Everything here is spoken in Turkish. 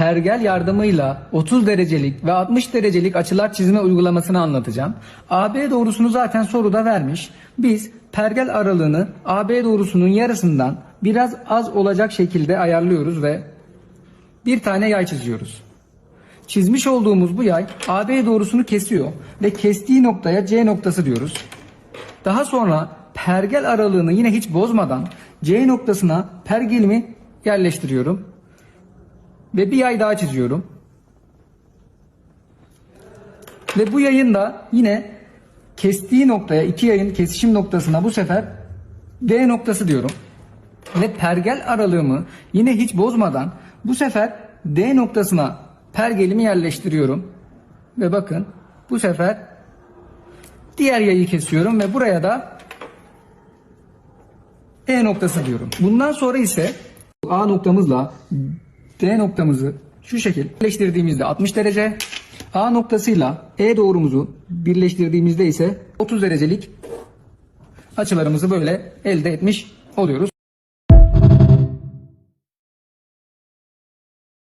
pergel yardımıyla 30 derecelik ve 60 derecelik açılar çizme uygulamasını anlatacağım. AB doğrusunu zaten soruda vermiş. Biz pergel aralığını AB doğrusunun yarısından biraz az olacak şekilde ayarlıyoruz ve bir tane yay çiziyoruz. Çizmiş olduğumuz bu yay AB doğrusunu kesiyor ve kestiği noktaya C noktası diyoruz. Daha sonra pergel aralığını yine hiç bozmadan C noktasına pergelimi yerleştiriyorum. Ve bir yay daha çiziyorum. Ve bu yayın da yine kestiği noktaya, iki yayın kesişim noktasına bu sefer D noktası diyorum. Ve pergel aralığımı yine hiç bozmadan bu sefer D noktasına pergelimi yerleştiriyorum. Ve bakın bu sefer diğer yayı kesiyorum ve buraya da E noktası diyorum. Bundan sonra ise A noktamızla D noktamızı şu şekil birleştirdiğimizde 60 derece, A noktasıyla E doğrumuzu birleştirdiğimizde ise 30 derecelik açılarımızı böyle elde etmiş oluyoruz.